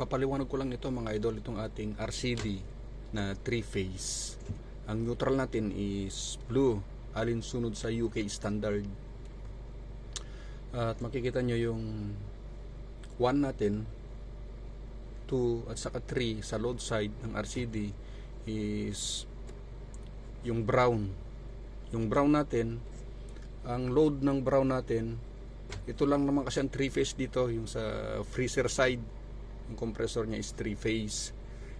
papaliwanag ko lang ito mga idol itong ating RCD na 3 phase ang neutral natin is blue alinsunod sa UK standard. At makikita nyo yung 1 natin 2 at saka 3 sa load side ng RCD is yung brown. Yung brown natin ang load ng brown natin ito lang naman kasi ang 3 phase dito yung sa freezer side yung compressor niya is 3 phase.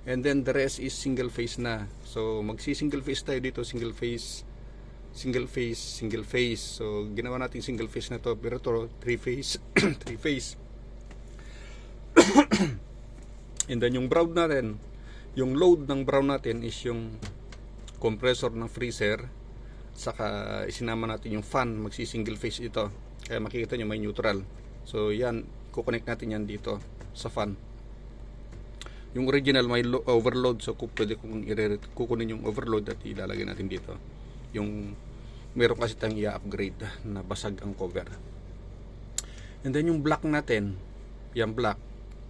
And then the rest is single phase na. So magsi single phase tayo dito single phase single phase single phase. So ginawa natin single phase na to pero to 3 phase 3 phase. And then yung brown natin yung load ng brown natin is yung compressor ng freezer. Saka isinama natin yung fan magsi single phase ito. Kaya makikita nyo may neutral. So yan kukonect natin yan dito sa fan yung original may lo- overload so pwede kong kukunin yung overload at ilalagay natin dito. Yung meron kasi tayong i-upgrade na basag ang cover. And then yung black natin yung black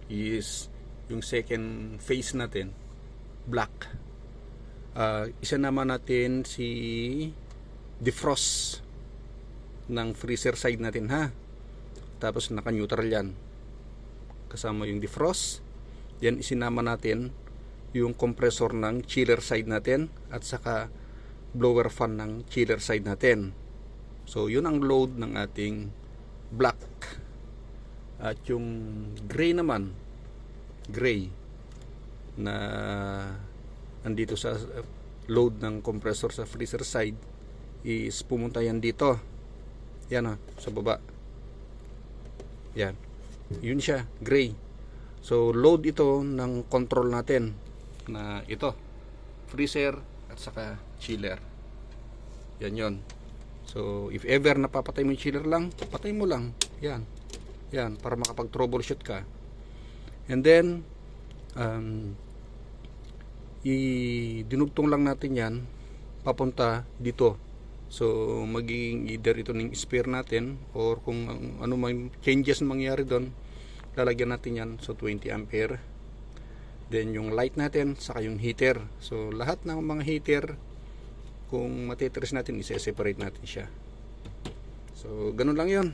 is yung second phase natin black. Uh, isa naman natin si defrost ng freezer side natin ha? Tapos naka neutral yan. Kasama yung defrost yan isinama natin yung compressor ng chiller side natin at saka blower fan ng chiller side natin. So yun ang load ng ating black. At yung gray naman gray na andito sa load ng compressor sa freezer side is pumunta yan dito. Yan ha, sa baba. Yan. Yun siya, gray so load ito ng control natin na ito freezer at saka chiller. Yan yon so if ever napapatay mo yung chiller lang patay mo lang. Yan. Yan para makapag troubleshoot ka. And then um, i-dinugtong lang natin yan papunta dito. So magiging either ito ng spare natin or kung ano may changes mangyari doon lalagyan natin yan so 20 ampere. Then yung light natin saka yung heater. So lahat ng mga heater kung matitres natin isa-separate natin siya. So ganun lang yon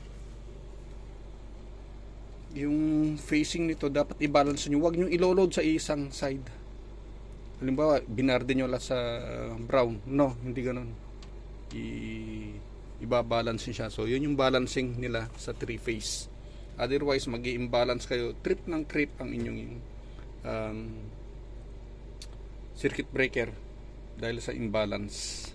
yung facing nito dapat i-balance nyo. Huwag nyo ilo-load sa isang side. Halimbawa binarde nyo lang sa brown. No hindi ganun. I ibabalance siya. So yun yung balancing nila sa three phase otherwise mag imbalance kayo. Trip ng trip ang inyong um, circuit breaker dahil sa imbalance